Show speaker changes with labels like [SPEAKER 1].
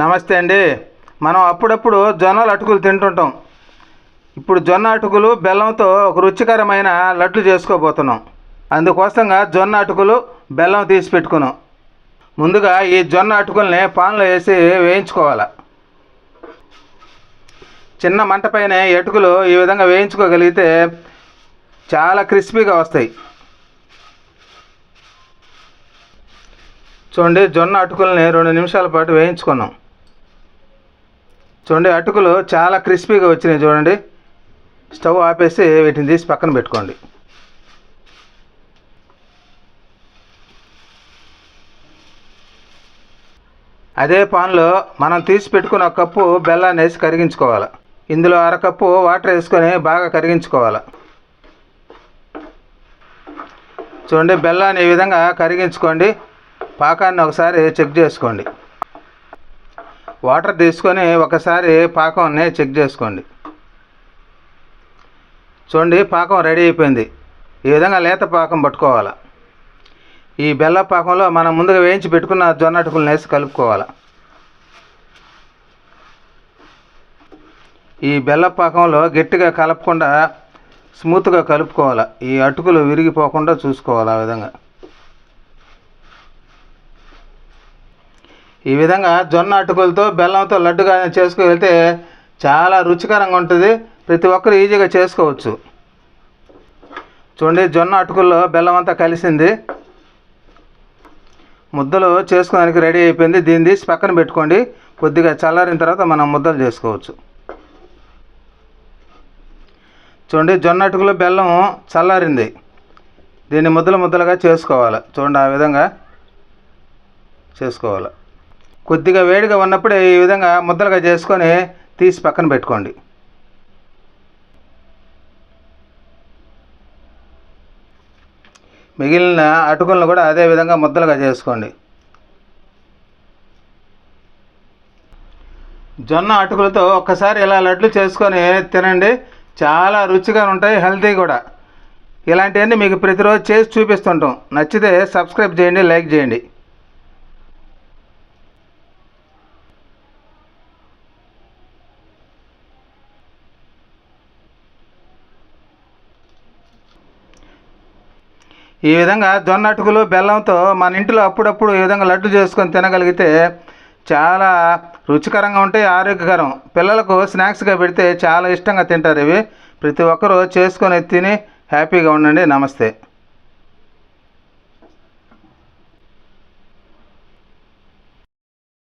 [SPEAKER 1] నమస్తే అండి. మనం అప్పుడప్పుడు జొన్నలు అటుకులు తింటుంటాం. ఇప్పుడు జొన్న అటుకులు బెల్లంతో ఒక రుచికరమైన లడ్లు చేసుకోబోతున్నాం. అందుకోసంగా జొన్న అటుకులు బెల్లం తీసి పెట్టుకున్నాం. ముందుగా ఈ జొన్న అటుకుల్ని పాన్లో వేసి వేయించుకోవాలి. చిన్న మంట పైన అటుకులు ఈ విధంగా వేయించుకోగలిగితే చాలా క్రిస్పీగా వస్తాయి. చూడండి జొన్న అటుకుల్ని రెండు నిమిషాల పాటు వేయించుకున్నాం. చూడండి అటుకులు చాలా క్రిస్పీగా వచ్చినాయి చూడండి. స్టవ్ ఆపేసి వీటిని తీసి పక్కన పెట్టుకోండి. అదే పాన్లో మనం తీసి పెట్టుకున్న కప్పు బెల్లాన్ని వేసి కరిగించుకోవాలి. ఇందులో అరకప్పు వాటర్ వేసుకొని బాగా కరిగించుకోవాలి. చూడండి బెల్లాన్ని ఈ విధంగా కరిగించుకోండి. పాకాన్ని ఒకసారి చెక్ చేసుకోండి. వాటర్ తీసుకొని ఒకసారి పాకాన్ని చెక్ చేసుకోండి. చూడండి పాకం రెడీ అయిపోయింది. ఈ విధంగా లేత పాకం పట్టుకోవాలి. ఈ బెల్ల పాకంలో మనం ముందుగా వేయించి పెట్టుకున్న జొన్న అటుకులను వేసి కలుపుకోవాలి. ఈ బెల్ల పాకంలో గట్టిగా కలపకుండా స్మూత్గా కలుపుకోవాలి. ఈ అటుకులు విరిగిపోకుండా చూసుకోవాలి ఆ విధంగా. ఈ విధంగా జొన్న అటుకులతో బెల్లంతో లడ్డుగా చేసుకువెళ్తే చాలా రుచికరంగా ఉంటుంది. ప్రతి ఒక్కరు ఈజీగా చేసుకోవచ్చు. చూడండి జొన్న అటుకుల్లో బెల్లం అంతా కలిసింది. ముద్దలు చేసుకోవడానికి రెడీ అయిపోయింది. దీన్ని తీసి పక్కన పెట్టుకోండి. కొద్దిగా చల్లారిన తర్వాత మనం ముద్దలు చేసుకోవచ్చు. చూడండి జొన్న అటుకులో బెల్లం చల్లారింది. దీన్ని ముద్దలు ముద్దలుగా చేసుకోవాలి. చూడండి ఆ విధంగా చేసుకోవాలి. కొద్దిగా వేడిగా ఉన్నప్పుడే ఈ విధంగా ముద్దలుగా చేసుకొని తీసి పక్కన పెట్టుకోండి. మిగిలిన అటుకులను కూడా అదే విధంగా ముద్దలుగా చేసుకోండి. జొన్న అటుకులతో ఒక్కసారి ఇలా లడ్లు చేసుకొని తినండి. చాలా రుచిగా ఉంటాయి హెల్తీ కూడా. ఇలాంటివన్నీ మీకు ప్రతిరోజు చేసి చూపిస్తుంటాం. నచ్చితే సబ్స్క్రైబ్ చేయండి లైక్ చేయండి. ఈ విధంగా జొన్న అటుకులు బెల్లంతో మన ఇంట్లో అప్పుడప్పుడు ఈ విధంగా లడ్డు చేసుకొని తినగలిగితే చాలా రుచికరంగా ఉంటాయి ఆరోగ్యకరం. పిల్లలకు స్నాక్స్గా పెడితే చాలా ఇష్టంగా తింటారు ఇవి. ప్రతి ఒక్కరూ చేసుకొని తిని హ్యాపీగా ఉండండి. నమస్తే.